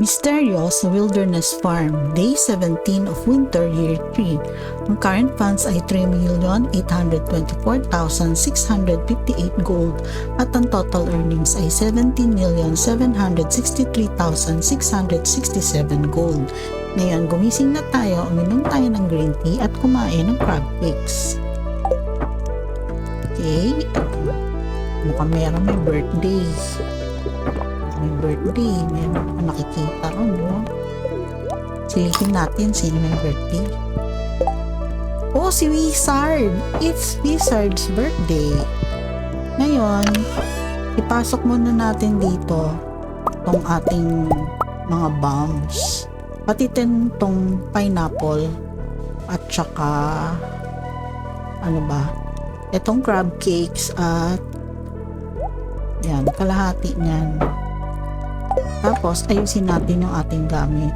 Mysterious Wilderness Farm, Day 17 of Winter Year 3. Ang current funds ay 3,824,658 gold at ang total earnings ay 17,763,667 gold. Ngayon, gumising na tayo, uminom tayo ng green tea at kumain ng crab cakes. Okay, mukhang meron may birthday may birthday. Meron nakikita ron, no? Silipin natin sino may birthday. Oh, si Wizard! It's Wizard's birthday. Ngayon, ipasok muna natin dito tong ating mga bombs. Pati tong pineapple at saka ano ba? Itong crab cakes at yan, kalahati niyan. Tapos, ayusin natin yung ating gamit.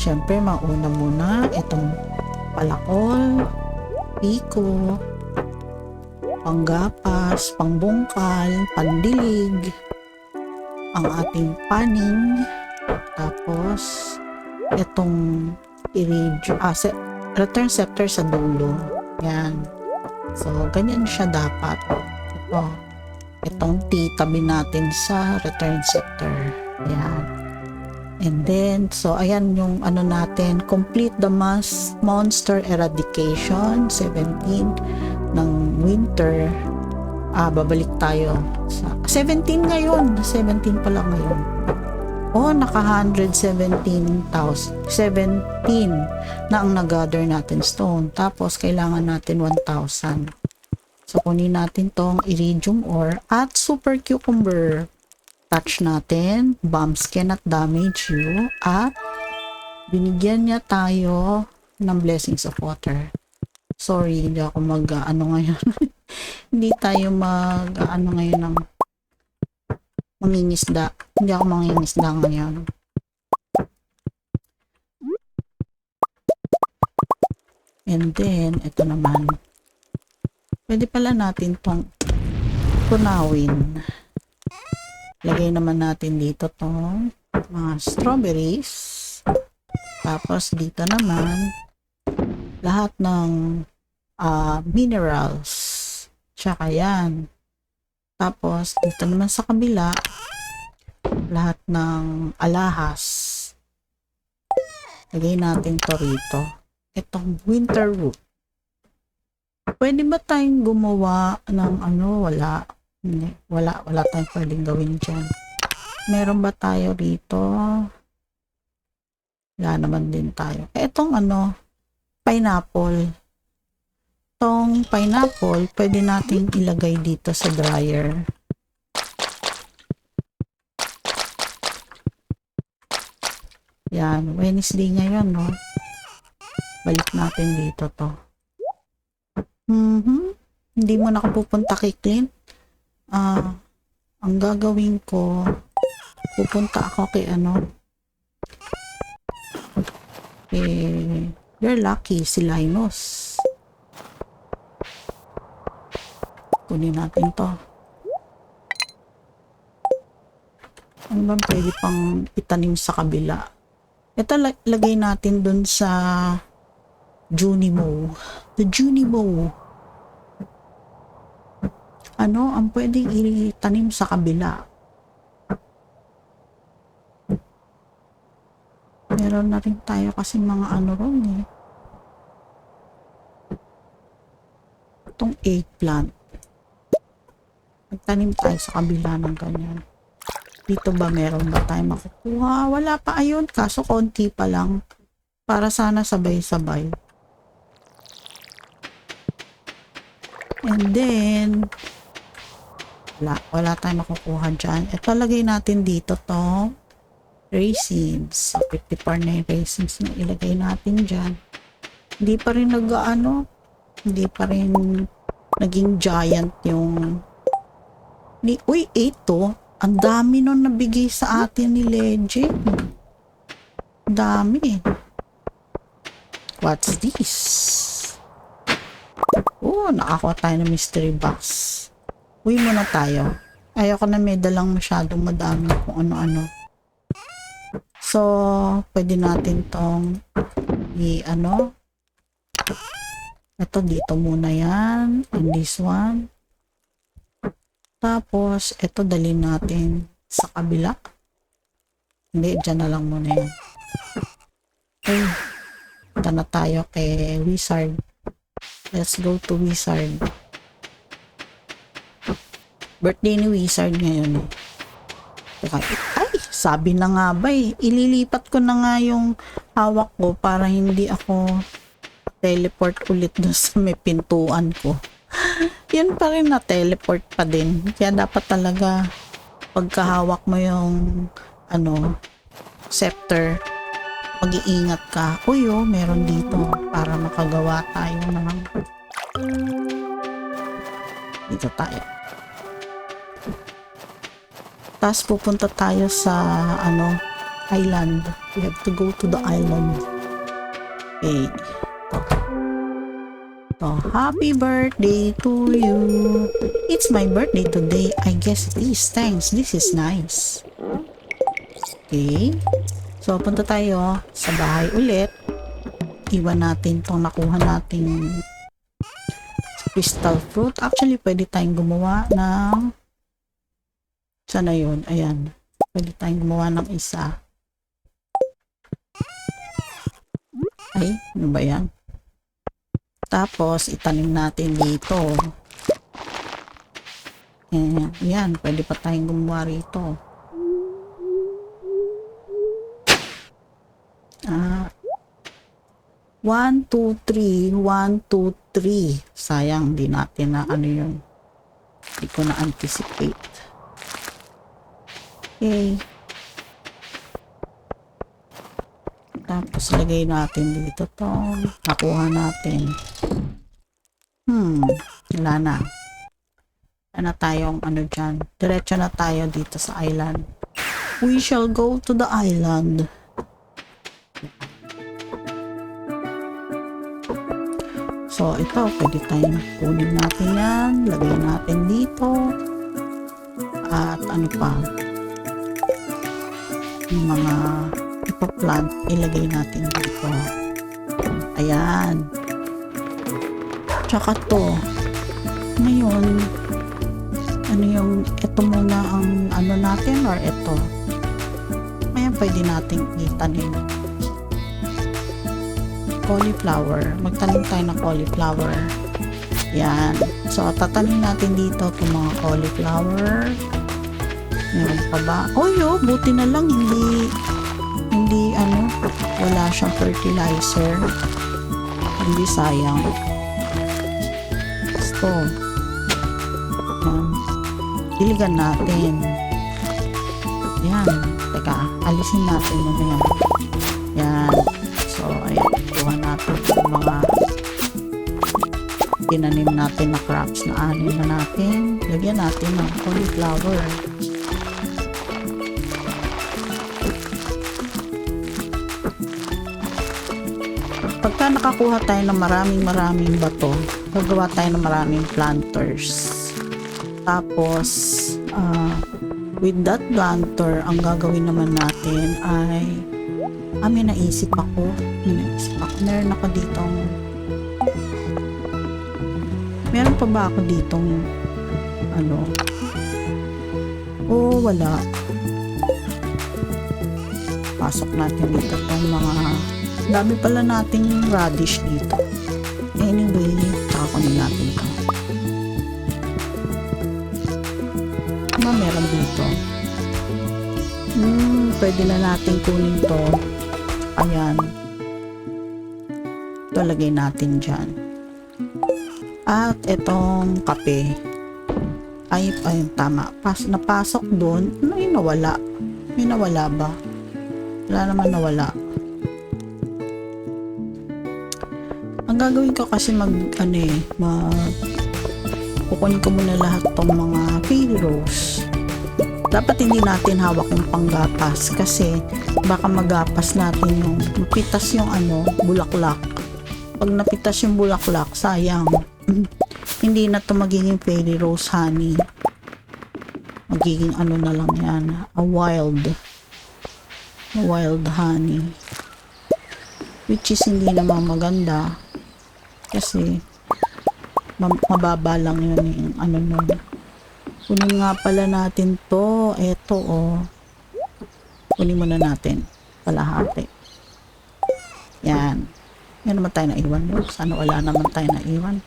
Siyempre, mauna muna itong palakol, piko, panggapas, pangbungkal, pandilig, ang ating paning, tapos, itong i-radio, ah, se- return scepter sa dulo. Yan. So, ganyan siya dapat. Ito. Itong T, tabi natin sa return scepter. Ayan. And then, so ayan yung ano natin, complete the mass monster eradication 17 ng winter. Ah, babalik tayo sa 17 ngayon. 17 pa lang ngayon. Oh, naka 117,000. 17 na ang nag-gather natin stone. Tapos, kailangan natin 1,000. So, kunin natin tong iridium ore at super cucumber touch natin, bombs cannot damage you, at binigyan niya tayo ng blessings of water. Sorry, hindi ako mag, ano ngayon, hindi tayo mag, ano ngayon ng mangingisda. Hindi ako mangingisda ngayon. And then, ito naman. Pwede pala natin tong tunawin. Lagay naman natin dito tong mga strawberries. Tapos dito naman lahat ng uh, minerals. Tsaka yan. Tapos dito naman sa kabila lahat ng alahas. Lagay natin to rito. Itong winter root. Pwede ba tayong gumawa ng ano? Wala. Hindi. Wala. Wala tayong pwedeng gawin dyan. Meron ba tayo rito? Wala naman din tayo. Eh, itong ano, pineapple. Itong pineapple, pwede nating ilagay dito sa dryer. Yan. Wednesday ngayon, no? Balik natin dito to. Mhm. Hindi mo na ako pupunta kay Clint. Ah, ang gagawin ko, pupunta ako kay ano, eh, you're lucky, si Linus. Kunin natin to. Ano ba pwede pang itanim sa kabila? Ito la- lagay natin dun sa Junimo. The Junimo. Ano ang pwedeng itanim sa kabila? Meron na rin tayo kasi mga ano ron eh. Itong eggplant. Magtanim tayo sa kabila ng ganyan. Dito ba meron ba tayo makukuha? Wala pa ayun. Kaso konti pa lang. Para sana sabay-sabay. And then, wala, wala tayong makukuha dyan. Ito, lagay natin dito to raisins. So, 54 na yung raisins na ilagay natin dyan. Hindi pa rin nag, ano, hindi pa rin naging giant yung ni, uy, 8 to. Ang dami nun nabigay sa atin ni Legend. Dami. What's this? Oh, nakakuha tayo ng mystery box. Uwi muna tayo. Ayoko na may dalang masyadong madami kung ano-ano. So, pwede natin tong i ano? Ito dito muna yan. And this one. Tapos ito dalhin natin sa kabila. Hindi dyan na lang muna yan okay. Punta na tayo kay wizard. Let's go to wizard birthday ni wizard ngayon. Teka, ay, sabi na nga ba eh. Ililipat ko na nga yung hawak ko para hindi ako teleport ulit doon sa may pintuan ko. Yun pa rin na teleport pa din. Kaya dapat talaga pagkahawak mo yung ano, scepter, mag-iingat ka. Uy, oh, meron dito para makagawa tayo ng dito tayo. Tapos pupunta tayo sa ano, island. We have to go to the island. Okay. Ito. Ito. Happy birthday to you. It's my birthday today. I guess it is. Thanks. This is nice. Okay. So, punta tayo sa bahay ulit. Iwan natin itong nakuha nating crystal fruit. Actually, pwede tayong gumawa ng sana yun? Ayan. Pwede tayong gumawa ng isa. Ay, ano ba yan? Tapos, itanim natin dito. Ayan, yan. Pwede pa tayong gumawa rito. Ah. 1, 2, 3. 1, 2, 3. Sayang, di natin na ano yun. Hindi ko na-anticipate. Okay. Tapos lagay natin dito to. Nakuha natin. Hmm. Wala na. Wala na tayong ano dyan. Diretso na tayo dito sa island. We shall go to the island. So, ito, pwede tayong kunin natin yan. Lagay natin dito. At ano pa, yung mga ipaplant, ilagay natin dito. Ayan. Tsaka to. Ngayon, ano yung, ito muna ang ano natin or ito. Ngayon, pwede nating itanim. Cauliflower. Magtanim tayo ng cauliflower. Yan. So, tatanim natin dito itong mga cauliflower. Meron pa ba? Oh, yo, buti na lang hindi hindi ano, wala siyang fertilizer. Hindi sayang. Gusto. Yan. Diligan natin. Yan. Teka, alisin natin muna yan. Yan. So, ayan. Kuha natin yung mga tinanim natin na crops na anin na natin. Lagyan natin ng cauliflower. Pagka nakakuha tayo ng maraming maraming bato, gagawa tayo ng maraming planters. Tapos, ah, with that planter, ang gagawin naman natin ay ah, may naisip ako. May naisip ako. Meron ako ditong meron pa ba ako ditong ano oh wala pasok natin dito tong mga dami pala nating radish dito anyway kakunin natin to ano meron dito hmm pwede na natin kunin to ayan ito natin dyan at itong kape. Ay, ay, tama. Pas, napasok doon. Ano yung nawala? May nawala ba? Wala naman nawala. Gagawin ko kasi mag, ano eh, mag, kukunin ko muna lahat tong mga rose. Dapat hindi natin hawak yung panggapas kasi baka magapas natin yung, mapitas yung ano, bulaklak. Pag napitas yung bulaklak, sayang. hindi na to magiging fairy rose honey. Magiging ano na lang yan, a wild. wild honey. Which is hindi naman maganda. Kasi ma- mababa lang yun yung ano nun. Kunin nga pala natin to. Eto oh. Kunin muna natin. Palahati. Yan. Yan naman tayo na iwan. Sana wala naman tayo na iwan.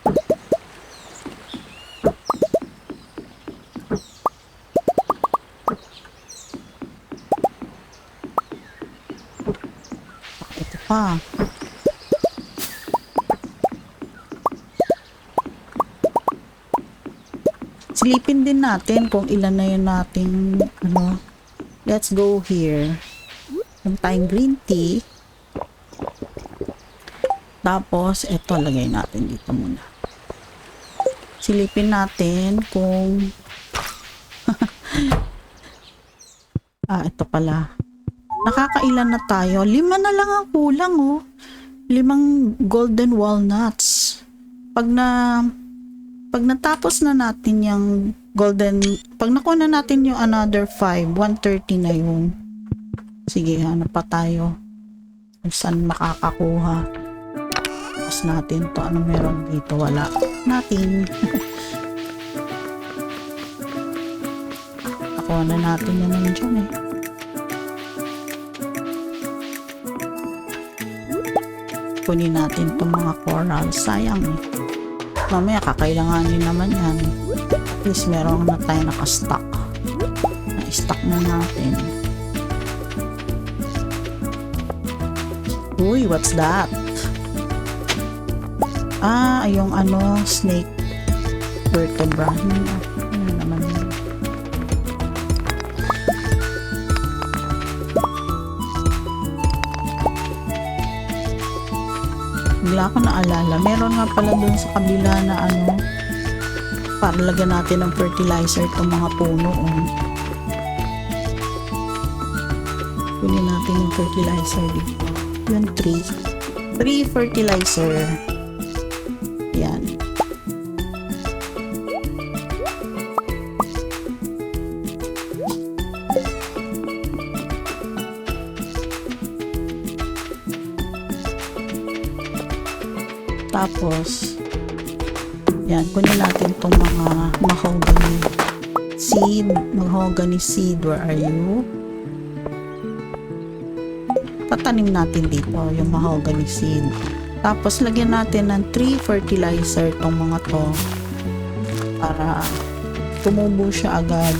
Ito pa. Silipin din natin kung ilan na yun nating ano. Let's go here. Yung tayong green tea. Tapos, eto lagay natin dito muna. Silipin natin kung Ah, ito pala. Nakakailan na tayo? Lima na lang ang kulang, oh. Limang golden walnuts. Pag na pag natapos na natin yung golden, pag nakuha na natin yung another 5, 130 na yung sige, hanap pa tayo? Kung saan makakakuha. Tapos natin to. Ano meron dito? Wala natin. Nakuha na natin yan nandiyan eh. Kunin natin itong mga coral sayang eh mamaya kakailanganin naman yan. At least meron na tayo nakastock. Na-stock na natin. Uy what's that? Ah yung ano snake. Vertebra bigla ko naalala. Meron nga pala dun sa kabila na ano para lagyan natin ng fertilizer itong mga puno oh. kunin natin yung fertilizer dito. Yung tree tree fertilizer. Yan Tapos, yan, kunin natin itong mga mahogany seed. Mahogany seed, where are you? Tatanim natin dito yung mahogany seed. Tapos, lagyan natin ng tree fertilizer itong mga to para tumubo siya agad.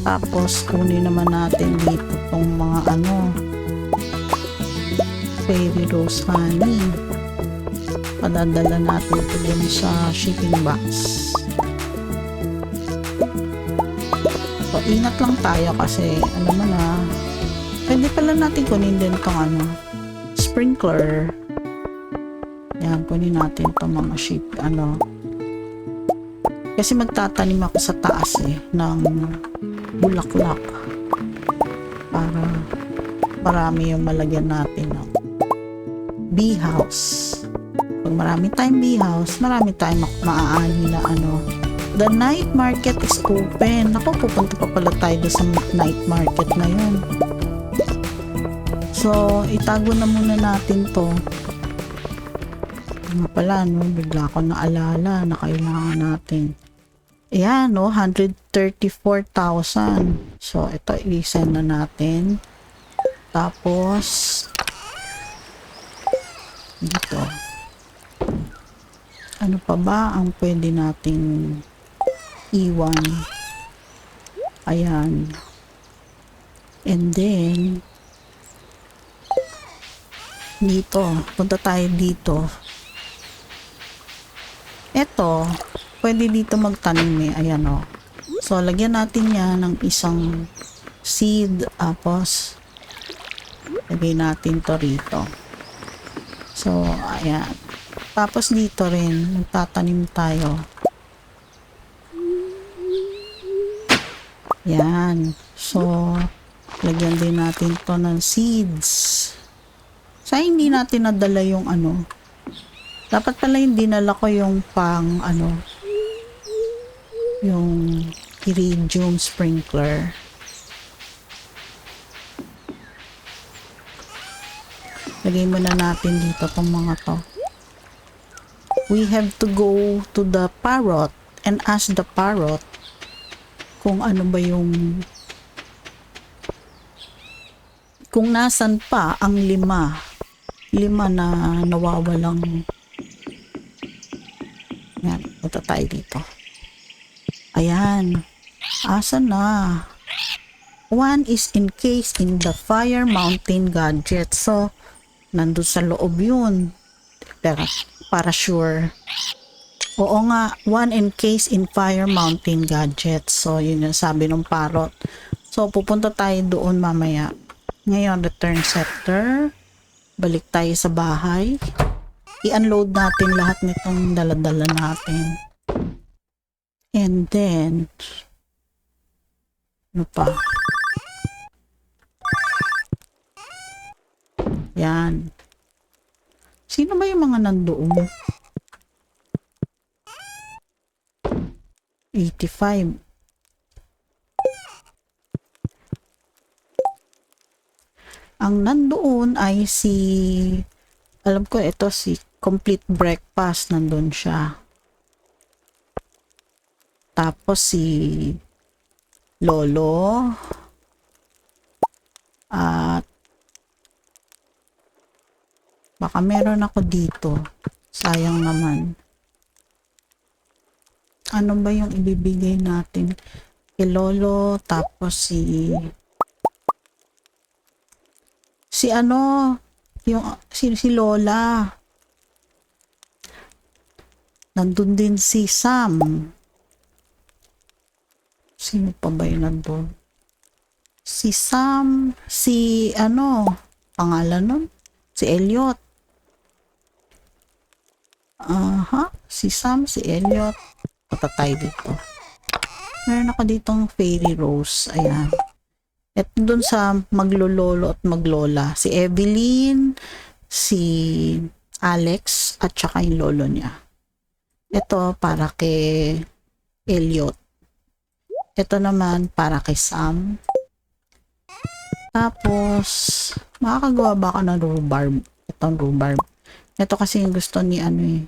Tapos, kunin naman natin dito itong mga ano fairy rose honey padadala natin ito dun sa shipping box. So, ingat lang tayo kasi, alam mo na, pwede pala natin kunin din itong ano, sprinkler. Yan, kunin natin itong mga ship, ano. Kasi magtatanim ako sa taas eh, ng bulaklak. Para marami yung malagyan natin ng bee house pag marami tayong bee house, marami tayong ma- maaani na ano. The night market is open. Ako, pupunta pa pala tayo sa night market na yun. So, itago na muna natin to. Nga pala, no, bigla ko naalala na kailangan natin. Ayan, no, 134,000. So, ito, i-send na natin. Tapos, dito ano pa ba ang pwede nating iwan? Ayan. And then dito punta tayo dito. Eto pwede dito magtanim eh. Ayan o so lagyan natin yan ng isang seed tapos lagay natin to rito. So ayan tapos dito rin, magtatanim tayo. Yan. So, lagyan din natin to ng seeds. Sa hindi natin nadala yung ano. Dapat pala yung dinala ko yung pang ano, yung iridium sprinkler. Lagay muna natin dito tong mga to. We have to go to the parrot and ask the parrot kung ano ba yung kung nasan pa ang lima lima na nawawalang yan, punta tayo dito. Ayan asan na? One is encased in the fire mountain gadget. So nandun sa loob yun. Pero para sure oo nga one encased in fire mountain gadget so yun yung sabi ng parrot so pupunta tayo doon mamaya ngayon, return sector. Balik tayo sa bahay. I-unload natin lahat nitong daladala natin. And then, ano pa? Yan. Sino ba yung mga nandoon? 85. ang nandoon ay si alam ko ito si complete breakfast nandun siya tapos si lolo at baka meron ako dito sayang naman ano ba yung ibibigay natin kay lolo tapos si si ano, yung si, si Lola. Nandun din si Sam. Sino pa ba yun nandun? Si Sam, si ano, pangalan nun? Si Elliot. Aha, si Sam, si Elliot. Patatay dito. Meron ako ditong fairy rose. Ayan. At dun sa maglololo at maglola, si Evelyn, si Alex, at saka yung lolo niya. Ito para kay Elliot. Ito naman para kay Sam. Tapos, makakagawa ba ako ng rhubarb? Itong rhubarb. Ito kasi yung gusto ni ano eh.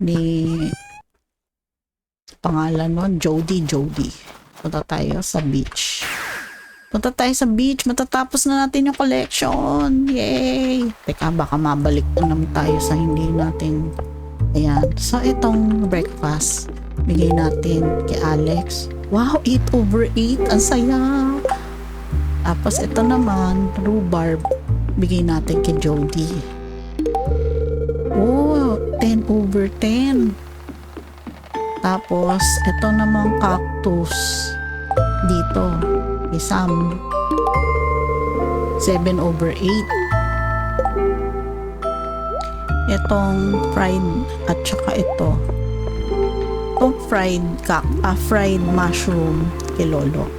Ni pangalan nun, Jody, Jody. Punta tayo sa beach. Punta tayo sa beach. Matatapos na natin yung collection. Yay! Teka, baka mabalik na naman tayo sa hindi natin. Ayan. So, itong breakfast, bigay natin kay Alex. Wow, 8 over 8. Ang saya. Tapos, ito naman, rhubarb, bigay natin kay Jody. Oh, 10 over 10. Tapos, ito namang cactus. Dito kay Sam 7 over 8 itong fried at saka ito. Itong fried kak ah, fried mushroom kay Lolo.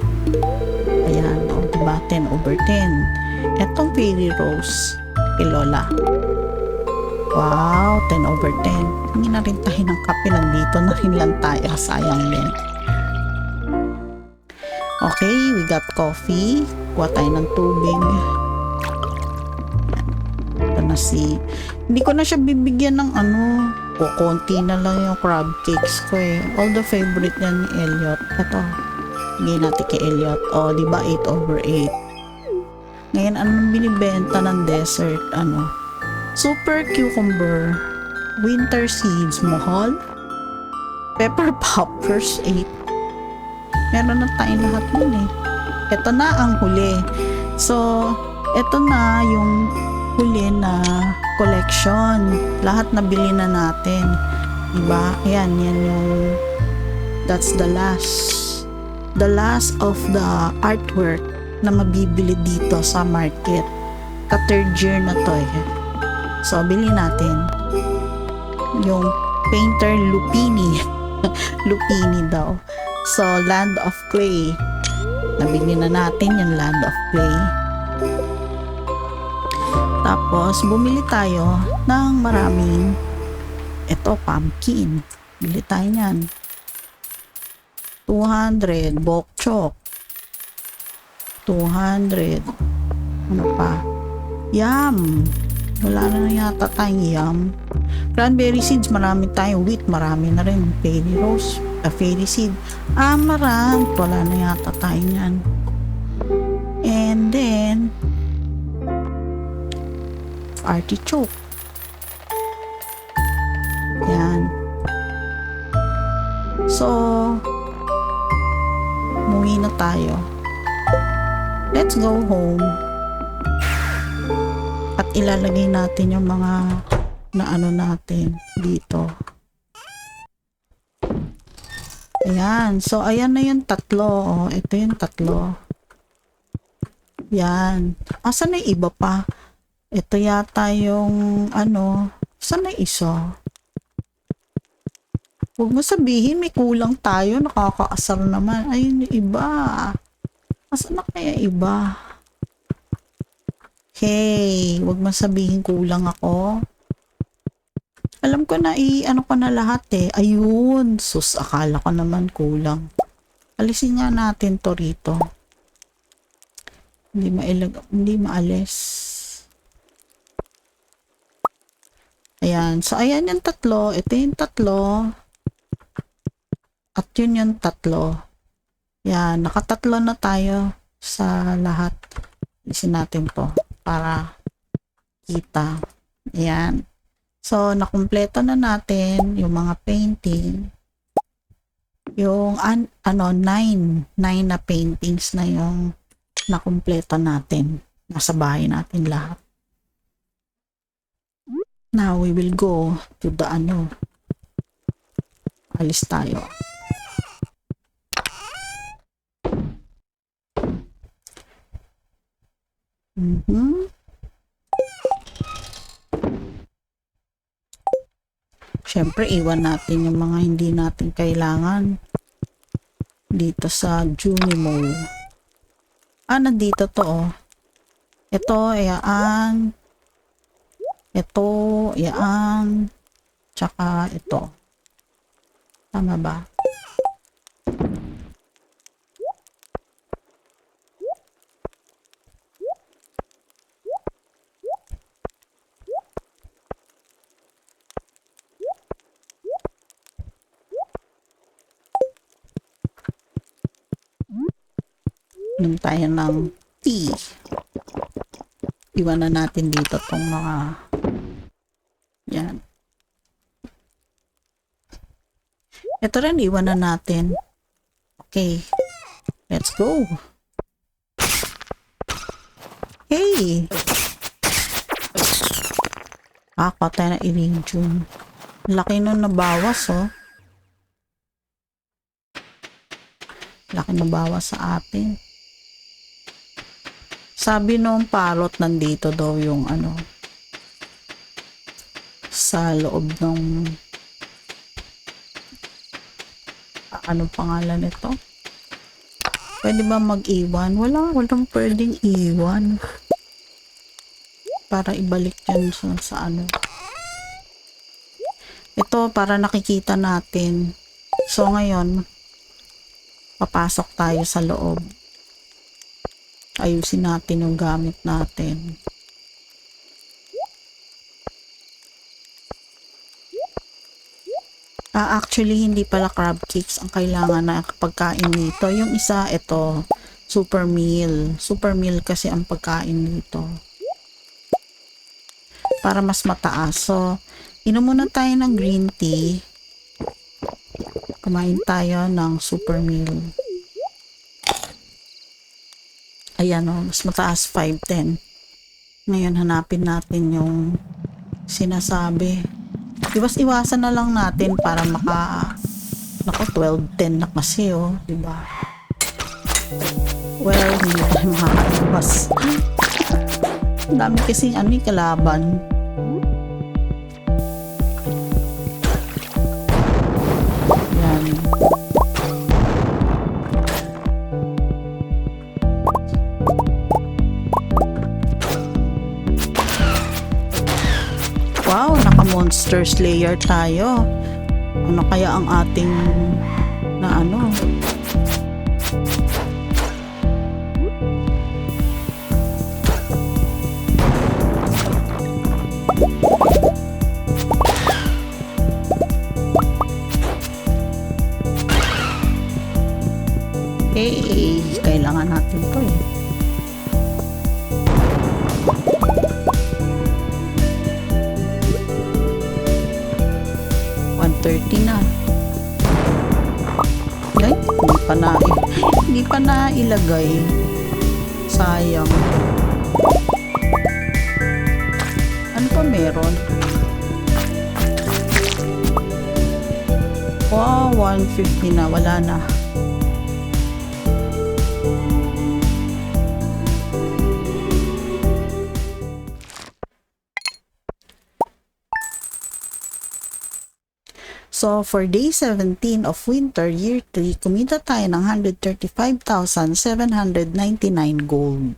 Ayan oh, diba? 10 over 10 itong fairy rose kay Lola wow 10 over 10 hindi na rin tayo ng kape nandito na rin lang tayo sayang din Okay, we got coffee. Kuha tayo ng tubig. Ito na si... Hindi ko na siya bibigyan ng ano. O, konti na lang yung crab cakes ko eh. All the favorite niya ni Elliot. Ito. Bigyan natin kay Elliot. O, di ba 8 over 8. Ngayon, anong binibenta ng dessert? Ano? Super cucumber. Winter seeds. Mohol. Pepper poppers. 8 meron na tayong lahat nun eh. Ito na ang huli. So, ito na yung huli na collection. Lahat nabili na natin. Diba? Ayan, yan yung that's the last the last of the artwork na mabibili dito sa market. Ka third year na to eh. So, bili natin yung painter Lupini. Lupini daw. So, Land of Clay. Nabili na natin yung Land of Clay. Tapos, bumili tayo ng maraming ito, pumpkin. Bili tayo niyan. 200, bok chok. 200. Ano pa? Yum! Wala na yata tayong yum. Cranberry seeds, marami tayong wheat, marami na rin. Fairy rose, uh, fairy seed. Amaranth, wala na yata tayo yan. And then, artichoke. Yan. So, umuwi na tayo. Let's go home. At ilalagay natin yung mga na ano natin dito. Ayan. So, ayan na yung tatlo. Oh, ito yung tatlo. Yan. Asan na yung iba pa? Ito yata yung ano. Saan na isa? Huwag mo sabihin may kulang tayo. Nakakaasar naman. Ayun yung iba. Asan na kaya iba? Hey, wag mo sabihin kulang ako. Alam ko na i ano ko na lahat eh. Ayun, sus akala ko naman kulang. Alisin nga natin to rito. Hindi mailag, hindi maalis. Ayan, so ayan yung tatlo, ito yung tatlo. At yun yung tatlo. Yan, nakatatlo na tayo sa lahat. Alisin natin to para kita. Ayan. So, nakumpleto na natin yung mga painting. Yung, an, ano, nine. Nine na paintings na yung nakumpleto natin. Nasa bahay natin lahat. Now, we will go to the, ano, alis tayo. Mhm. Siyempre, iwan natin yung mga hindi natin kailangan dito sa Junimo. Ah, nandito to oh. Ito, ayaan. Ito, ayaan. Tsaka ito. Tama ba? Tayo ng tea. Iwanan natin dito tong mga yan. Ito rin, iwanan natin. Okay. Let's go. Hey! Ah, patay na iridium. Laki nun nabawas, oh. Laki nabawas sa atin. Sabi nung parot nandito daw yung ano sa loob ng anong pangalan nito? Pwede ba mag-iwan? Wala, walang pwedeng iwan. Para ibalik yan sa, sa ano. Ito, para nakikita natin. So, ngayon, papasok tayo sa loob ayusin natin yung gamit natin. Ah, actually, hindi pala crab cakes ang kailangan na pagkain nito. Yung isa, ito, super meal. Super meal kasi ang pagkain nito. Para mas mataas. So, inom muna tayo ng green tea. Kumain tayo ng super meal. Ayan o, mas mataas 510. Ngayon hanapin natin yung sinasabi. Iwas iwasan na lang natin para maka Nako, 12.10 na kasi oh, di ba? Well, hindi tayo makakaiwas. Ang dami kasi ano yung kalaban. Master Slayer tayo. Ano kaya ang ating na ano? Okay, kailangan natin to eh. One thirty na. Ay, hindi pa na hindi pa na ilagay. Sayang. Ano pa meron? Wow, 150 na. Wala na. So, for day 17 of winter, year 3, kumita tayo ng 135,799 gold.